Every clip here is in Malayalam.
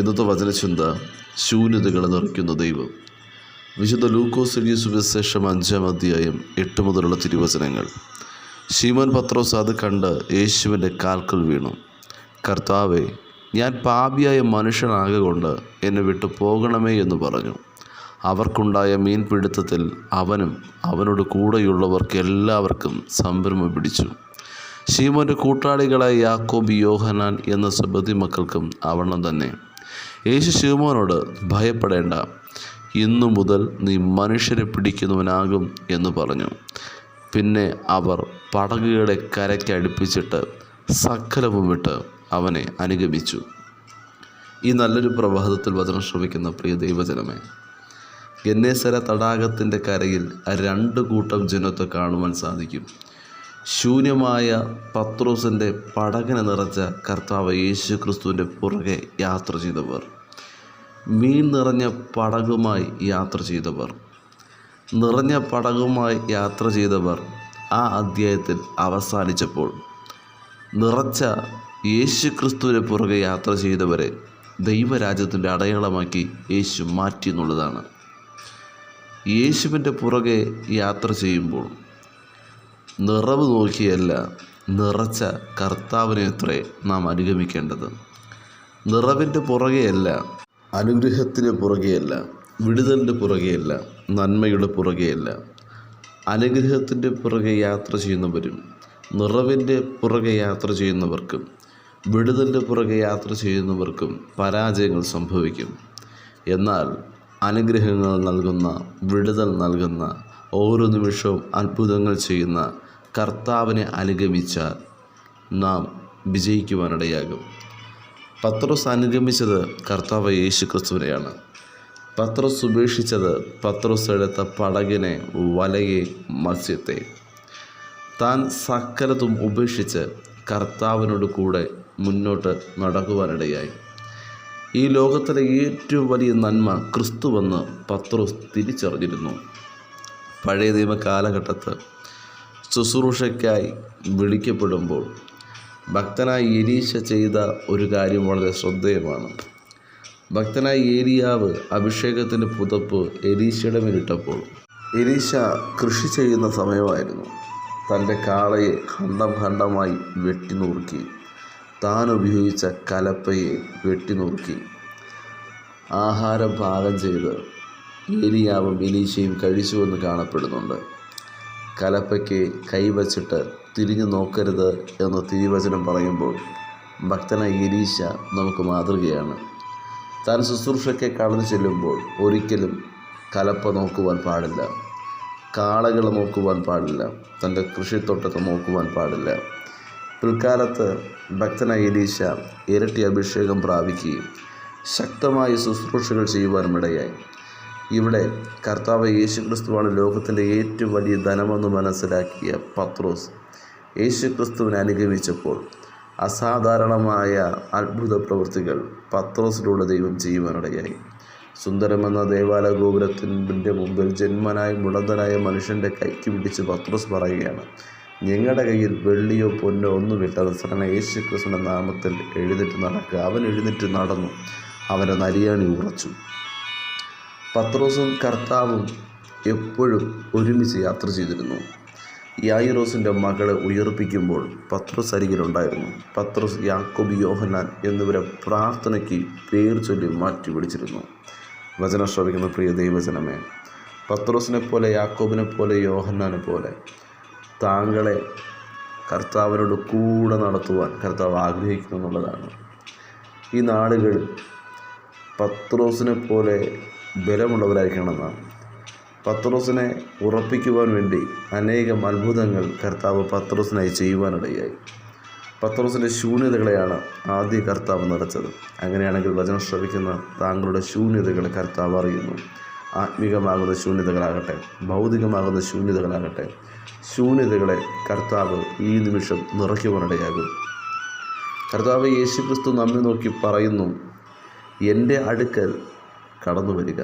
ഇന്നത്തെ വചനചിന്ത ശൂന്യതകൾ നിറയ്ക്കുന്ന ദൈവം. വിശുദ്ധ ലൂക്കോസ് എഴുതിയ സുവിശേഷം അഞ്ചാം അധ്യായം എട്ട് മുതലുള്ള തിരുവചനങ്ങൾ. ശീമോൻ പത്രോസ് അത് കണ്ട് യേശുവിന്റെ കാൽക്കൽ വീണു. കർത്താവെ ഞാൻ പാപിയായ മനുഷ്യനാകൊണ്ട് എന്നെ വിട്ടു പോകണമേ എന്ന് പറഞ്ഞു. അവർക്കുണ്ടായ മീൻപിടുത്തത്തിൽ അവനും അവനോട് കൂടെയുള്ളവർക്ക് എല്ലാവർക്കും സംഭ്രമം പിടിച്ചു. ശീമോന്റെ കൂട്ടാളികളായ യാക്കോബ് യോഹനാൻ എന്ന സുബതി മക്കൾക്കും അവണ്ണം തന്നെ. യേശു ശിവമോനോട് ഭയപ്പെടേണ്ട. ഇന്നു മുതൽ നീ മനുഷ്യരെ പിടിക്കുന്നവനാകും എന്ന് പറഞ്ഞു. പിന്നെ അവർ പടകുകളെ കരയ്ക്കടുപ്പിച്ചിട്ട് സക്കലവും വിട്ട് അവനെ അനുഗമിച്ചു. ഈ നല്ലൊരു പ്രഭാതത്തിൽ വചനം ശ്രമിക്കുന്ന പ്രിയ ദൈവജനമേ ഗന്നേശ്വര തടാകത്തിന്റെ കരയിൽ രണ്ട് കൂട്ടം ജനത്തെ കാണുവാൻ സാധിക്കും. ശൂന്യമായ പത്രോസിന്റെ പടകന നിറച്ച കർത്താവ് യേശു ക്രിസ്തുവിന്റെ പുറകെ യാത്ര ചെയ്തവർ. മീൻ നിറഞ്ഞ പടകുമായി യാത്ര ചെയ്തവർ. നിറഞ്ഞ പടകുമായി യാത്ര ചെയ്തവർ ആ അദ്ധ്യായത്തിൽ അവസാനിച്ചപ്പോൾ നിറച്ച യേശു ക്രിസ്തുവിന്റെ പുറകെ യാത്ര ചെയ്തവരെ ദൈവരാജ്യത്തിന്റെ അടയാളമാക്കി യേശു മാറ്റി എന്നുള്ളതാണ്. യേശുവിന്റെ പുറകെ യാത്ര ചെയ്യുമ്പോൾ നിറവ് നോക്കിയല്ല നിറച്ച കർത്താവിനെ അത്രേ നാം അനുഗമിക്കേണ്ടത്. നിറവിന്റെ പുറകെയല്ല അനുഗ്രഹത്തിന് പുറകെയല്ല വിടുതലിന്റെ പുറകെയല്ല നന്മയുടെ പുറകെയല്ല. അനുഗ്രഹത്തിന്റെ പുറകെ യാത്ര ചെയ്യുന്നവരും നിറവിന്റെ പുറകെ യാത്ര ചെയ്യുന്നവർക്കും വിടുതലിന്റെ പുറകെ യാത്ര ചെയ്യുന്നവർക്കും പരാജയങ്ങൾ സംഭവിക്കും. എന്നാൽ അനുഗ്രഹങ്ങൾ നൽകുന്ന വിടുതൽ നൽകുന്ന ഓരോ നിമിഷവും അത്ഭുതങ്ങൾ ചെയ്യുന്ന കർത്താവിനെ അനുഗമിച്ചാൽ നാം വിജയിക്കുവാനിടയാകും. പത്രോസ് അനുഗമിച്ചത് കർത്താവ് യേശു ക്രിസ്തുവിനെയാണ് പത്രോസ് ഉപേക്ഷിച്ചത് പത്രോസ് എടുത്ത പടകിനെ വലയെ മത്സ്യത്തെ. താൻ സകലതും ഉപേക്ഷിച്ച് കർത്താവിനോട് കൂടെ മുന്നോട്ട് നടക്കുവാനിടയായി. ഈ ലോകത്തിലെ ഏറ്റവും വലിയ നന്മ ക്രിസ്തുവെന്ന് പത്രോസ് തിരിച്ചറിഞ്ഞിരുന്നു. പഴയ നിയമ കാലഘട്ടത്ത് ശുശ്രൂഷയ്ക്കായി വിളിക്കപ്പെടുമ്പോൾ ഭക്തനായ എലീശ ചെയ്ത ഒരു കാര്യം വളരെ ശ്രദ്ധേയമാണ്. ഭക്തനായ ഏലിയാവ് അഭിഷേകത്തിന്റെ പുതപ്പ് എലീശയുടെ മേലിട്ടപ്പോൾ എലീശ കൃഷി ചെയ്യുന്ന സമയമായിരുന്നു. തന്റെ കാളയെ ഖണ്ഡം ഖണ്ഡമായി വെട്ടി നുറുക്കി താൻ ഉപയോഗിച്ച കലപ്പയെ വെട്ടി നുറുക്കി ആഹാരം പാകം ചെയ്ത് ഏലിയാവും എലീശയും കഴിച്ചുവെന്ന് കാണപ്പെടുന്നുണ്ട്. കലപ്പയ്ക്ക് കൈവച്ചിട്ട് തിരിഞ്ഞു നോക്കരുത് എന്ന് തിരുവചനം പറയുമ്പോൾ ഭക്തനായ ഗിരീശ നമുക്ക് മാതൃകയാണ്. താൻ ശുശ്രൂഷയ്ക്ക് കടന്നു ചെല്ലുമ്പോൾ ഒരിക്കലും കലപ്പ നോക്കുവാൻ പാടില്ല. കാളകൾ നോക്കുവാൻ പാടില്ല. തന്റെ കൃഷിത്തോട്ടത്തെ നോക്കുവാൻ പാടില്ല. പിൽക്കാലത്ത് ഭക്തനായ എലീശ ഇരട്ടി അഭിഷേകം പ്രാപിക്കുകയും ശക്തമായ ശുശ്രൂഷകൾ ചെയ്യുവാനും ഇടയായി ഇവിടെ കർത്താവ് യേശു ക്രിസ്തുവാണ് ലോകത്തിന്റെ ഏറ്റവും വലിയ ധനമെന്ന് മനസ്സിലാക്കിയ പത്രോസ്. യേശു ക്രിസ്തുവിനെ അനുഗമിച്ചപ്പോൾ അസാധാരണമായ അത്ഭുത പ്രവൃത്തികൾ പത്രോസിലൂടെ ദൈവം ചെയ്യുവാനിടയായി. സുന്ദരമെന്ന ദേവാലയ ഗോപുരത്തിന്റെ മുമ്പിൽ ജന്മനായ മുടന്തനായ മനുഷ്യന്റെ കൈക്ക് പിടിച്ച് പത്രോസ് പറയുകയാണ് ഞങ്ങളുടെ കയ്യിൽ വെള്ളിയോ പൊന്നോ ഒന്നുമില്ല. അവസരം യേശു ക്രിസ്തുവിന്റെ നാമത്തിൽ എഴുന്നേറ്റ് നടക്കുക. അവൻ എഴുന്നേറ്റ് നടന്നു. അവനെ നരിയാണി ഉറച്ചു. പത്രോസും കർത്താവും എപ്പോഴും ഒരുമിച്ച് യാത്ര ചെയ്തിരുന്നു. യായിറോസിന്റെ മകളെ ഉയർപ്പിക്കുമ്പോൾ പത്രോസ് അരികിലുണ്ടായിരുന്നു. പത്രോസ് യാക്കോബ് യോഹന്നാൻ എന്നിവരെ പ്രാർത്ഥനയ്ക്ക് പേർ ചൊല്ലി മാറ്റി വിളിച്ചിരുന്നു. വചന ശ്രവിക്കുന്ന പ്രിയ ദൈവജനമേ പത്രോസിനെ പോലെ യാക്കോബിനെ പോലെ യോഹന്നാനെ പോലെ താങ്കളെ കർത്താവിനോട് കൂടെ നടത്തുവാൻ കർത്താവ് ആഗ്രഹിക്കുന്നു എന്നുള്ളതാണ്. ഈ നാളുകൾ പത്രോസിനെ പോലെ ബലമുള്ളവരായിരിക്കണം നാം പത്രോസിനെ ഉറപ്പിക്കുവാൻ വേണ്ടി അനേകം അത്ഭുതങ്ങൾ കർത്താവ് പത്രോസിനായി ചെയ്യുവാനിടയായി. പത്രോസിന്റെ ശൂന്യതകളെയാണ് ആദ്യ കർത്താവ് നിറച്ചത്. അങ്ങനെയാണെങ്കിൽ വചനം ശ്രവിക്കുന്ന താങ്കളുടെ ശൂന്യതകളെ കർത്താവ് അറിയുന്നു. ആത്മീകമാകുന്ന ശൂന്യതകളാകട്ടെ ഭൗതികമാകുന്ന ശൂന്യതകളാകട്ടെ ശൂന്യതകളെ കർത്താവ് ഈ നിമിഷം നിറയ്ക്കുവാനിടയാകും. കർത്താവ് യേശു ക്രിസ്തു നമ്മെ നോക്കി പറയുന്നു എന്റെ അടുക്കൽ കടന്നു വരിക.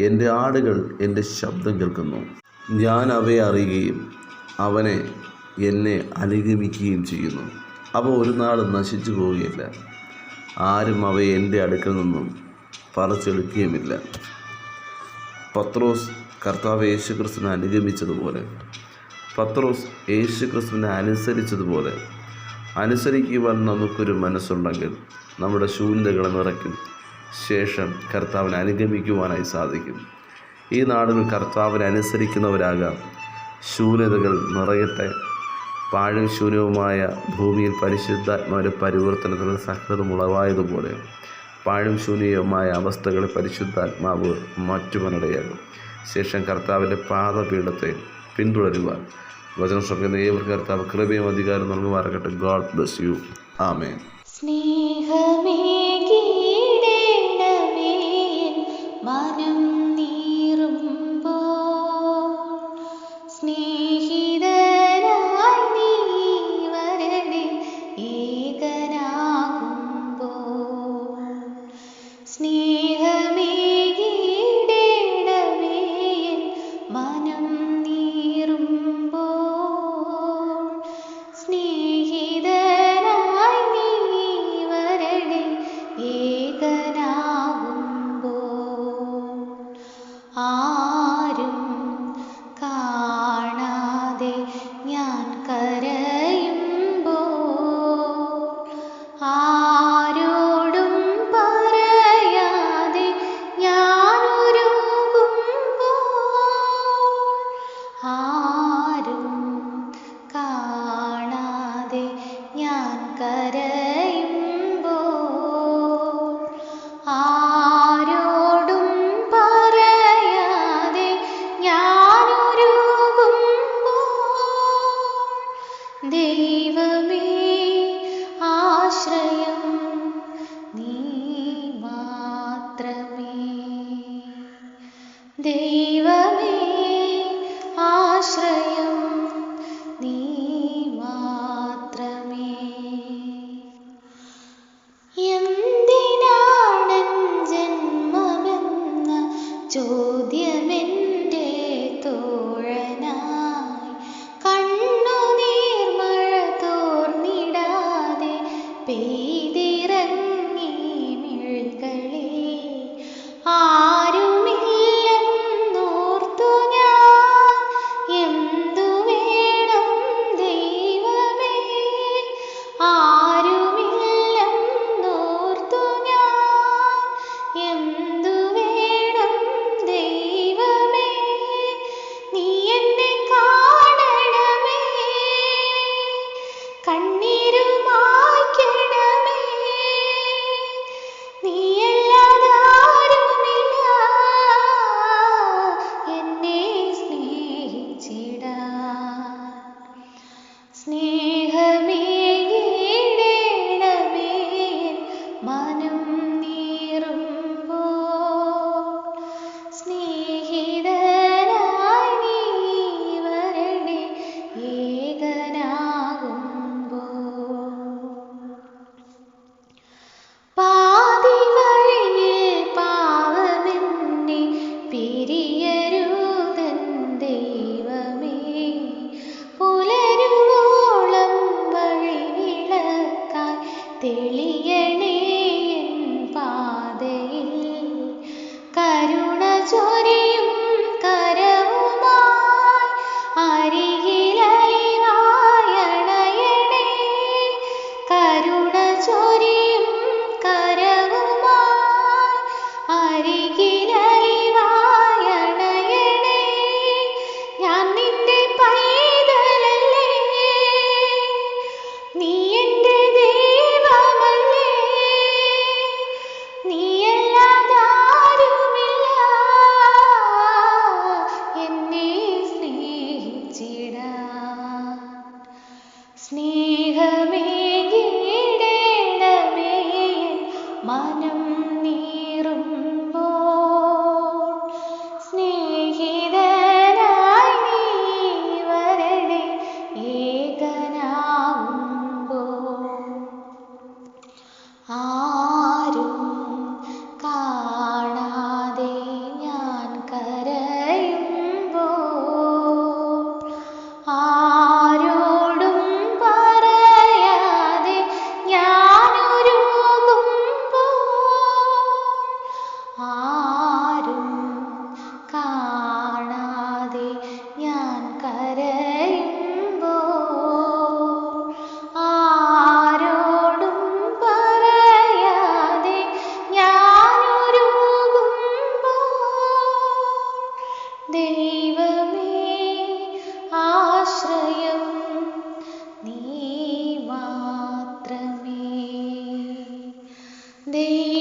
എന്റെ ആടുകൾ എന്റെ ശബ്ദം കേൾക്കുന്നു. ഞാൻ അവയെ അറിയുകയും അവനെ എന്നെ അനുഗമിക്കുകയും ചെയ്യുന്നു. അവ ഒരു നാൾ നശിച്ചു പോവുകയില്ല. ആരും അവയെ എന്റെ അടുക്കൽ നിന്നും പറിച്ചെടുക്കുകയുമില്ല. പത്രോസ് കർത്താവ് യേശുക്രിസ്തുവിനെ അനുഗമിച്ചതുപോലെ. പത്രോസ് യേശുക്രിസ്തുവിനെ അനുസരിച്ചതുപോലെ. അനുസരിക്കുവാൻ നമുക്കൊരു മനസ്സുണ്ടെങ്കിൽ നമ്മുടെ ശൂന്യതകളെ നിറയ്ക്കും. ശേഷം കർത്താവിനെ അനുഗമിക്കുവാനായി സാധിക്കും. ഈ നാടുകൾ കർത്താവിനെ അനുസരിക്കുന്നവരാകാം. ശൂന്യതകൾ നിറയട്ടെ. പാഴും ശൂന്യവുമായ ഭൂമിയിൽ പരിശുദ്ധാത്മാവിന്റെ പരിവർത്തനത്തിന് സഹൃതമുളവായതുപോലെ പാഴും ശൂന്യവുമായ അവസ്ഥകളെ പരിശുദ്ധാത്മാവ് മാറ്റുവാനിടയാകും. ശേഷം കർത്താവിന്റെ പാദപീഠത്തെ പിന്തുടരുവാൻ വചനം ശ്രമിക്കുന്ന ഏവർ കർത്താവ് കൃപയും അധികാരം നൽകുമാറാകട്ടെ. God bless you. ആമേൻ. കരുണ ചൊരിയും Deus.